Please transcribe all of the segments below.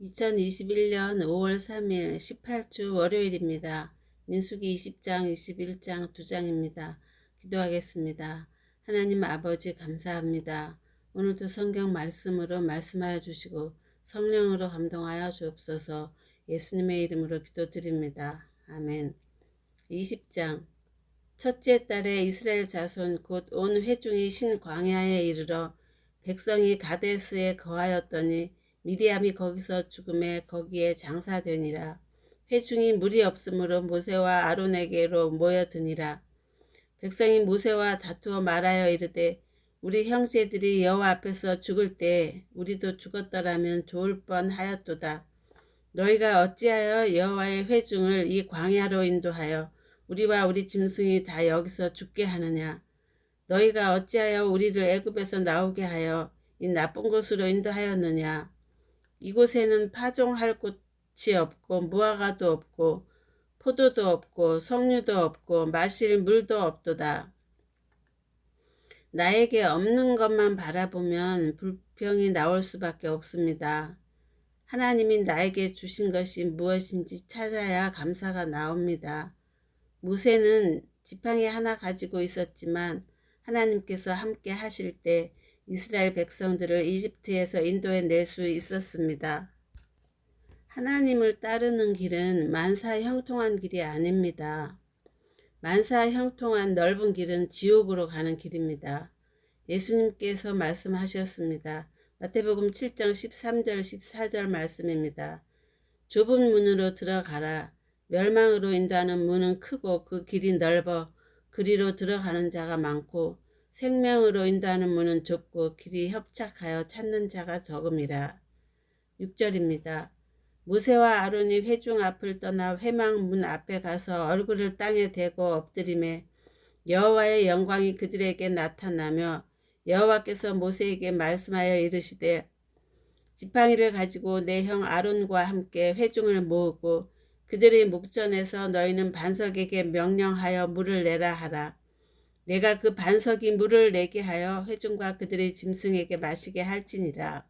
2021년 5월 3일 18주 월요일입니다. 민수기 20장, 21장 두 장입니다. 기도하겠습니다. 하나님 아버지 감사합니다. 오늘도 성경 말씀으로 말씀하여 주시고 성령으로 감동하여 주옵소서 예수님의 이름으로 기도드립니다. 아멘. 20장 첫째 달에 이스라엘 자손 곧 온 회중이 신광야에 이르러 백성이 가데스에 거하였더니 미디암이 거기서 죽음에 거기에 장사되니라. 회중이 물이 없으므로 모세와 아론에게로 모여드니라. 백성이 모세와 다투어 말하여 이르되 우리 형제들이 여호와 앞에서 죽을 때 우리도 죽었더라면 좋을 뻔하였도다. 너희가 어찌하여 여호와의 회중을 이 광야로 인도하여 우리와 우리 짐승이 다 여기서 죽게 하느냐? 너희가 어찌하여 우리를 애굽에서 나오게 하여 이 나쁜 곳으로 인도하였느냐? 이곳에는 파종할 곳이 없고 무화과도 없고 포도도 없고 석류도 없고 마실 물도 없도다. 나에게 없는 것만 바라보면 불평이 나올 수밖에 없습니다. 하나님이 나에게 주신 것이 무엇인지 찾아야 감사가 나옵니다. 모세는 지팡이 하나 가지고 있었지만 하나님께서 함께 하실 때 이스라엘 백성들을 이집트에서 인도해 낼 수 있었습니다. 하나님을 따르는 길은 만사 형통한 길이 아닙니다. 만사 형통한 넓은 길은 지옥으로 가는 길입니다. 예수님께서 말씀하셨습니다. 마태복음 7장 13절 14절 말씀입니다. 좁은 문으로 들어가라. 멸망으로 인도하는 문은 크고 그 길이 넓어 그리로 들어가는 자가 많고 생명으로 인도하는 문은 좁고 길이 협착하여 찾는 자가 적음이라. 6절입니다. 모세와 아론이 회중 앞을 떠나 회망 문 앞에 가서 얼굴을 땅에 대고 엎드림에 여호와의 영광이 그들에게 나타나며 여호와께서 모세에게 말씀하여 이르시되 지팡이를 가지고 내 형 아론과 함께 회중을 모으고 그들의 목전에서 너희는 반석에게 명령하여 물을 내라 하라. 내가 그 반석이 물을 내게 하여 회중과 그들의 짐승에게 마시게 할지니라.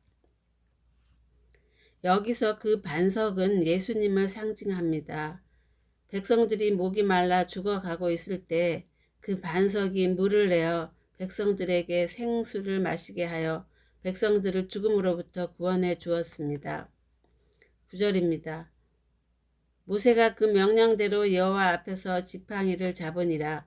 여기서 그 반석은 예수님을 상징합니다. 백성들이 목이 말라 죽어가고 있을 때 그 반석이 물을 내어 백성들에게 생수를 마시게 하여 백성들을 죽음으로부터 구원해 주었습니다. 9절입니다. 모세가 그 명령대로 여호와 앞에서 지팡이를 잡으니라.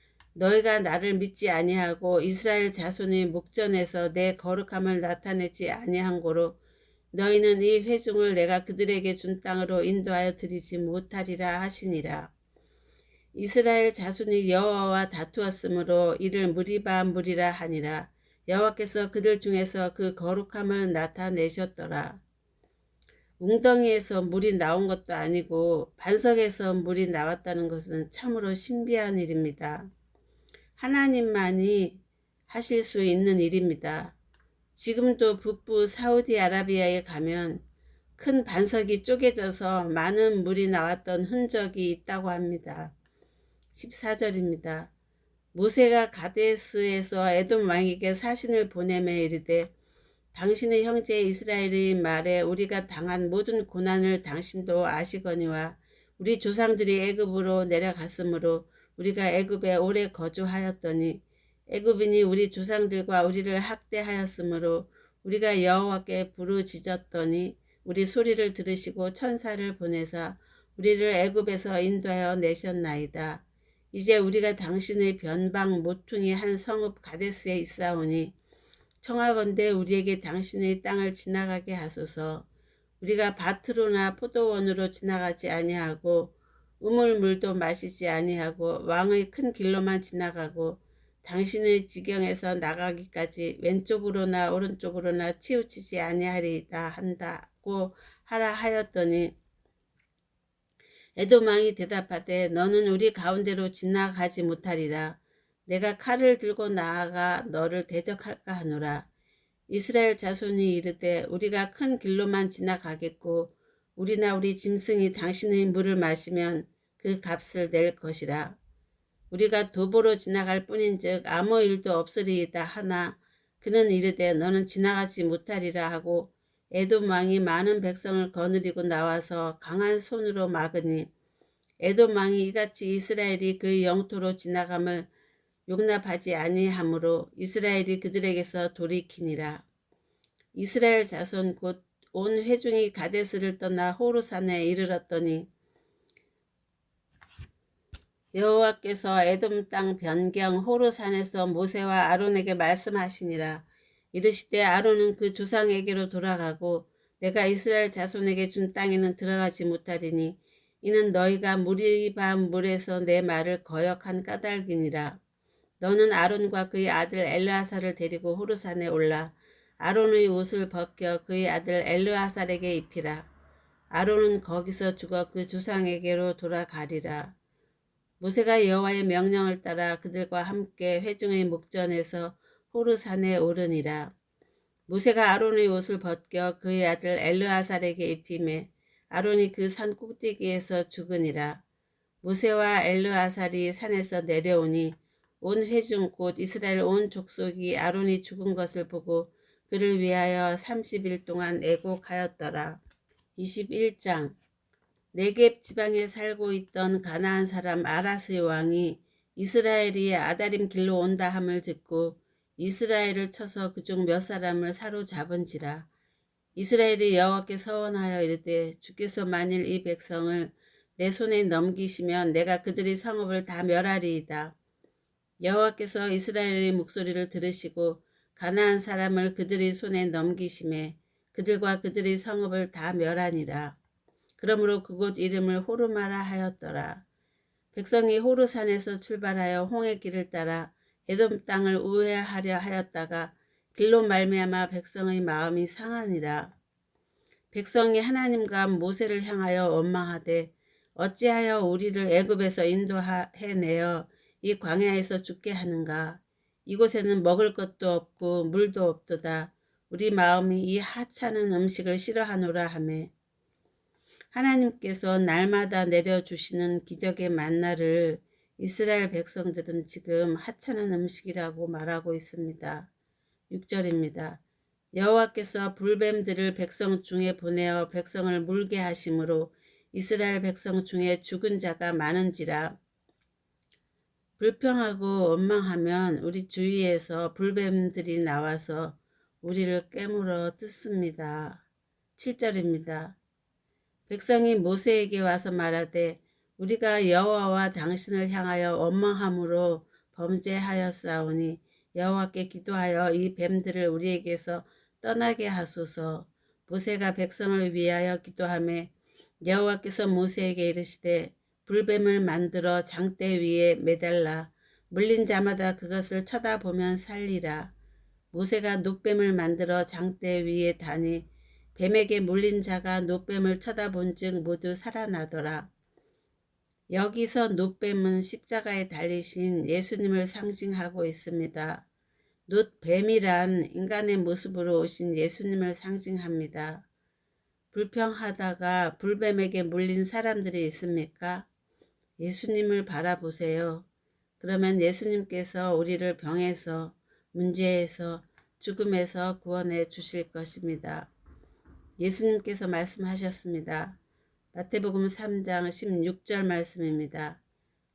너희가 나를 믿지 아니하고 이스라엘 자손의 목전에서 내 거룩함을 나타내지 아니한 고로 너희는 이 회중을 내가 그들에게 준 땅으로 인도하여 드리지 못하리라 하시니라. 이스라엘 자손이 여호와와 다투었으므로 이를 무리바 무리라 하니라. 여호와께서 그들 중에서 그 거룩함을 나타내셨더라. 웅덩이에서 물이 나온 것도 아니고 반석에서 물이 나왔다는 것은 참으로 신비한 일입니다. 하나님만이 하실 수 있는 일입니다. 지금도 북부 사우디아라비아에 가면 큰 반석이 쪼개져서 많은 물이 나왔던 흔적이 있다고 합니다. 14절입니다. 모세가 가데스에서 에돔 왕에게 사신을 보내며 이르되 당신의 형제 이스라엘의 말에 우리가 당한 모든 고난을 당신도 아시거니와 우리 조상들이 애굽으로 내려갔으므로 우리가 애굽에 오래 거주하였더니 애굽인이 우리 조상들과 우리를 학대하였으므로 우리가 여호와께 부르짖었더니 우리 소리를 들으시고 천사를 보내사 우리를 애굽에서 인도하여 내셨나이다. 이제 우리가 당신의 변방 모퉁이 한 성읍 가데스에 있사오니 청하건대 우리에게 당신의 땅을 지나가게 하소서. 우리가 밭으로나 포도원으로 지나가지 아니하고 우물물도 마시지 아니하고 왕의 큰 길로만 지나가고 당신의 지경에서 나가기까지 왼쪽으로나 오른쪽으로나 치우치지 아니하리다 한다고 하라 하였더니 에돔 왕이 대답하되 너는 우리 가운데로 지나가지 못하리라. 내가 칼을 들고 나아가 너를 대적할까 하노라. 이스라엘 자손이 이르되 우리가 큰 길로만 지나가겠고 우리나 우리 짐승이 당신의 물을 마시면 그 값을 낼 것이라. 우리가 도보로 지나갈 뿐인즉 아무 일도 없으리이다 하나 그는 이르되 너는 지나가지 못하리라 하고 에돔 왕이 많은 백성을 거느리고 나와서 강한 손으로 막으니 에돔 왕이 이같이 이스라엘이 그 영토로 지나감을 용납하지 아니하므로 이스라엘이 그들에게서 돌이키니라. 이스라엘 자손 곧 온 회중이 가데스를 떠나 호르산에 이르렀더니 여호와께서 에돔 땅 변경 호르산에서 모세와 아론에게 말씀하시니라. 이르시되 아론은 그 조상에게로 돌아가고 내가 이스라엘 자손에게 준 땅에는 들어가지 못하리니 이는 너희가 무리바 물에서 내 말을 거역한 까닭이니라. 너는 아론과 그의 아들 엘르아사를 데리고 호르산에 올라 아론의 옷을 벗겨 그의 아들 엘르아살에게 입히라. 아론은 거기서 죽어 그 조상에게로 돌아가리라. 모세가 여호와의 명령을 따라 그들과 함께 회중의 목전에서 호르산에 오르니라. 모세가 아론의 옷을 벗겨 그의 아들 엘르아살에게 입힘에 아론이 그 산 꼭대기에서 죽으니라. 모세와 엘르아살이 산에서 내려오니 온 회중 곧 이스라엘 온 족속이 아론이 죽은 것을 보고 그를 위하여 30일 동안 애곡하였더라. 21장 네겝 지방에 살고 있던 가나안 사람 아라스의 왕이 이스라엘이 아다림 길로 온다 함을 듣고 이스라엘을 쳐서 그중 몇 사람을 사로잡은지라 이스라엘이 여호와께 서원하여 이르되 주께서 만일 이 백성을 내 손에 넘기시면 내가 그들의 성읍을 다 멸하리이다. 여호와께서 이스라엘의 목소리를 들으시고 가나안 사람을 그들의 손에 넘기심에 그들과 그들의 성읍을 다 멸하니라. 그러므로 그곳 이름을 호르마라 하였더라. 백성이 호르산에서 출발하여 홍해 길을 따라 에돔 땅을 우회하려 하였다가 길로 말미암아 백성의 마음이 상하니라. 백성이 하나님과 모세를 향하여 원망하되 어찌하여 우리를 애굽에서 인도해 내어 이 광야에서 죽게 하는가? 이곳에는 먹을 것도 없고 물도 없도다. 우리 마음이 이 하찮은 음식을 싫어하노라 하매 하나님께서 날마다 내려주시는 기적의 만나를 이스라엘 백성들은 지금 하찮은 음식이라고 말하고 있습니다. 6절입니다. 여호와께서 불뱀들을 백성 중에 보내어 백성을 물게 하심으로 이스라엘 백성 중에 죽은 자가 많은지라 불평하고 원망하면 우리 주위에서 불뱀들이 나와서 우리를 깨물어 뜯습니다. 7절입니다. 백성이 모세에게 와서 말하되 우리가 여호와와 당신을 향하여 원망함으로 범죄하였사오니 여호와께 기도하여 이 뱀들을 우리에게서 떠나게 하소서. 모세가 백성을 위하여 기도하매 여호와께서 모세에게 이르시되 불뱀을 만들어 장대 위에 매달라 물린 자마다 그것을 쳐다보면 살리라. 모세가 노뱀을 만들어 장대 위에 다니 뱀에게 물린 자가 노뱀을 쳐다본 즉 모두 살아나더라. 여기서 노뱀은 십자가에 달리신 예수님을 상징하고 있습니다. 노뱀이란 인간의 모습으로 오신 예수님을 상징합니다. 불평하다가 불뱀에게 물린 사람들이 있습니까? 예수님을 바라보세요. 그러면 예수님께서 우리를 병에서, 문제에서, 죽음에서 구원해 주실 것입니다. 예수님께서 말씀하셨습니다. 마태복음 3장 16절 말씀입니다.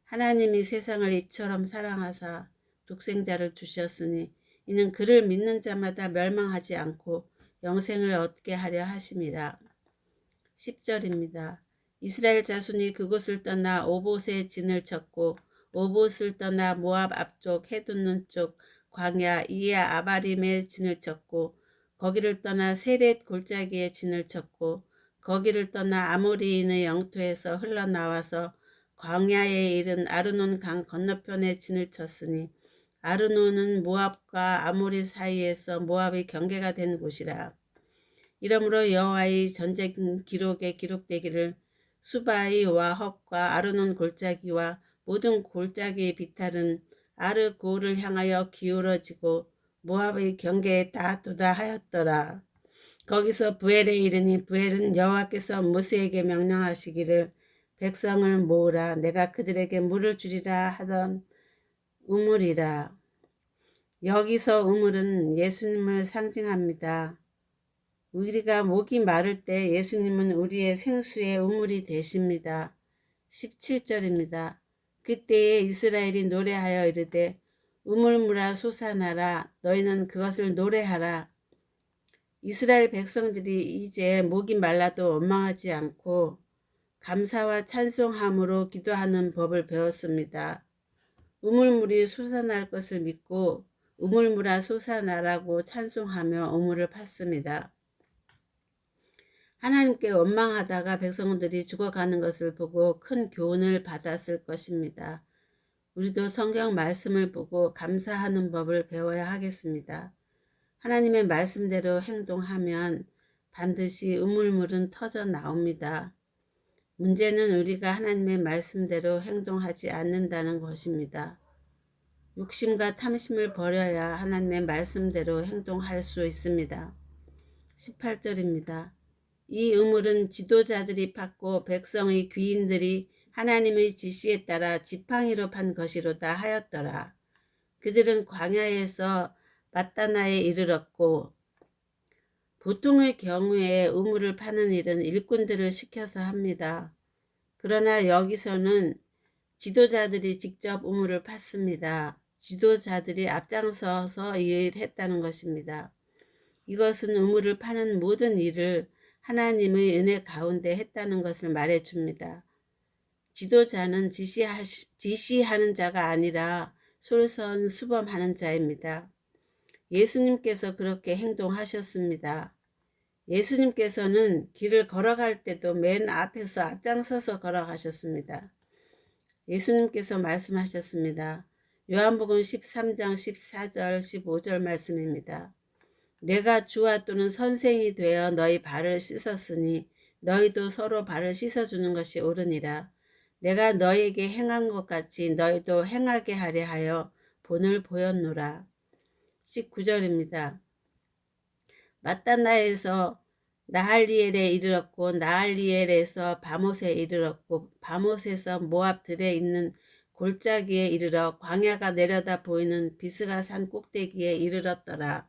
하나님이 세상을 이처럼 사랑하사 독생자를 주셨으니 이는 그를 믿는 자마다 멸망하지 않고 영생을 얻게 하려 하심이라. 10절입니다. 이스라엘 자손이 그곳을 떠나 오봇의 진을 쳤고 오봇을 떠나 모압 앞쪽 해돋는 쪽 광야 이야 아바림의 진을 쳤고 거기를 떠나 세렛 골짜기의 진을 쳤고 거기를 떠나 아모리인의 영토에서 흘러나와서 광야에 이른 아르논 강 건너편에 진을 쳤으니 아르논은 모압과 아모리 사이에서 모압의 경계가 된 곳이라. 이러므로 여호와의 전쟁 기록에 기록되기를 수바이와 헙과 아르논 골짜기와 모든 골짜기의 비탈은 아르고를 향하여 기울어지고 모압의 경계에 닿도다 하였더라. 거기서 부엘에 이르니 부엘은 여호와께서 모세에게 명령하시기를 백성을 모으라 내가 그들에게 물을 주리라 하던 우물이라. 여기서 우물은 예수님을 상징합니다. 우리가 목이 마를 때 예수님은 우리의 생수의 우물이 되십니다. 17절입니다. 그때에 이스라엘이 노래하여 이르되 우물물아 솟아나라 너희는 그것을 노래하라. 이스라엘 백성들이 이제 목이 말라도 원망하지 않고 감사와 찬송함으로 기도하는 법을 배웠습니다. 우물물이 솟아날 것을 믿고 우물물아 솟아나라고 찬송하며 우물을 팠습니다. 하나님께 원망하다가 백성들이 죽어가는 것을 보고 큰 교훈을 받았을 것입니다. 우리도 성경 말씀을 보고 감사하는 법을 배워야 하겠습니다. 하나님의 말씀대로 행동하면 반드시 우물물은 터져 나옵니다. 문제는 우리가 하나님의 말씀대로 행동하지 않는다는 것입니다. 욕심과 탐심을 버려야 하나님의 말씀대로 행동할 수 있습니다. 18절입니다. 이 우물은 지도자들이 팠고 백성의 귀인들이 하나님의 지시에 따라 지팡이로 판 것이로다 하였더라. 그들은 광야에서 마따나에 이르렀고 보통의 경우에 우물을 파는 일은 일꾼들을 시켜서 합니다. 그러나 여기서는 지도자들이 직접 우물을 팠습니다. 지도자들이 앞장서서 일했다는 것입니다. 이것은 우물을 파는 모든 일을 하나님의 은혜 가운데 했다는 것을 말해 줍니다. 지도자는 지시하, 지시하는 자가 아니라 솔선 수범하는 자입니다. 예수님께서 그렇게 행동하셨습니다. 예수님께서는 길을 걸어갈 때도 맨 앞에서 앞장서서 걸어가셨습니다. 예수님께서 말씀하셨습니다. 요한복음 13장 14절 15절 말씀입니다. 내가 주와 또는 선생이 되어 너희 발을 씻었으니 너희도 서로 발을 씻어주는 것이 옳으니라. 내가 너희에게 행한 것 같이 너희도 행하게 하려 하여 본을 보였노라. 19절입니다. 마따나에서 나할리엘에 이르렀고 나할리엘에서 바못에 이르렀고 바못에서 모압들에 있는 골짜기에 이르러 광야가 내려다 보이는 비스가 산 꼭대기에 이르렀더라.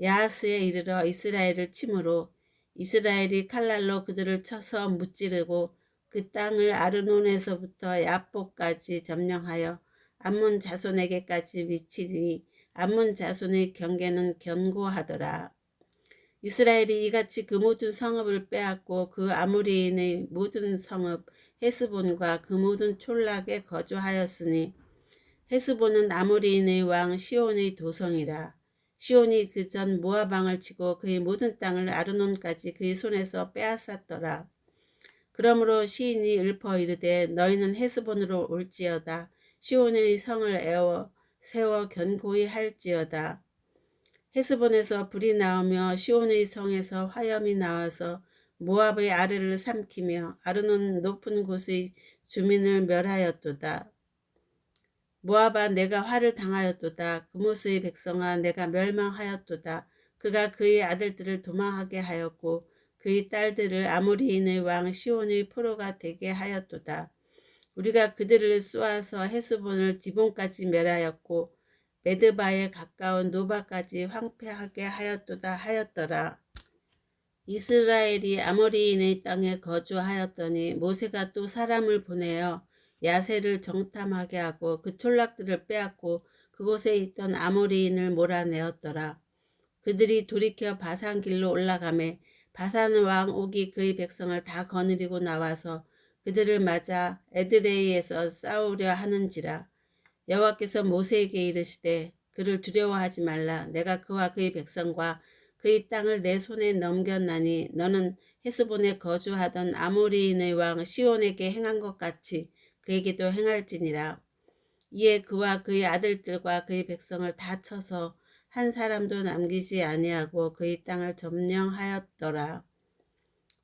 야하스에 이르러 이스라엘을 침으로 이스라엘이 칼날로 그들을 쳐서 무찌르고 그 땅을 아르논에서부터 야포까지 점령하여 암몬 자손에게까지 미치니 암몬 자손의 경계는 견고하더라. 이스라엘이 이같이 그 모든 성읍을 빼앗고 그 아모리인의 모든 성읍 헤스본과 그 모든 촌락에 거주하였으니 헤스본은 아모리인의 왕 시온의 도성이라. 시온이 그 전 모아방을 치고 그의 모든 땅을 아르논까지 그의 손에서 빼앗았더라. 그러므로 시인이 읊어 이르되 너희는 헤스본으로 올지어다. 시온의 성을 에워 세워 견고히 할지어다. 헤스본에서 불이 나오며 시온의 성에서 화염이 나와서 모압의 아래를 삼키며 아르논 높은 곳의 주민을 멸하였도다. 모압아 내가 화를 당하였도다. 그모스의 백성아 내가 멸망하였도다. 그가 그의 아들들을 도망하게 하였고 그의 딸들을 아모리인의 왕 시온의 포로가 되게 하였도다. 우리가 그들을 쏘아서 헤스본을 디본까지 멸하였고 메드바에 가까운 노바까지 황폐하게 하였도다 하였더라. 이스라엘이 아모리인의 땅에 거주하였더니 모세가 또 사람을 보내어 야세를 정탐하게 하고 그 촌락들을 빼앗고 그곳에 있던 아모리인을 몰아내었더라. 그들이 돌이켜 바산 길로 올라가매 바산 왕 옥이 그의 백성을 다 거느리고 나와서 그들을 맞아 에드레이에서 싸우려 하는지라 여호와께서 모세에게 이르시되 그를 두려워하지 말라 내가 그와 그의 백성과 그의 땅을 내 손에 넘겼나니 너는 헤스본에 거주하던 아모리인의 왕 시온에게 행한 것 같이 그에게도 행할지니라 이에 그와 그의 아들들과 그의 백성을 다 쳐서 한 사람도 남기지 아니하고 그의 땅을 점령하였더라.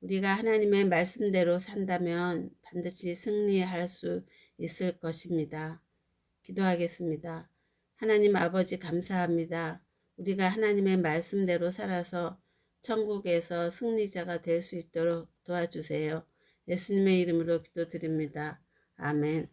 우리가 하나님의 말씀대로 산다면 반드시 승리할 수 있을 것입니다. 기도하겠습니다. 하나님 아버지 감사합니다. 우리가 하나님의 말씀대로 살아서 천국에서 승리자가 될 수 있도록 도와주세요. 예수님의 이름으로 기도드립니다. 아멘.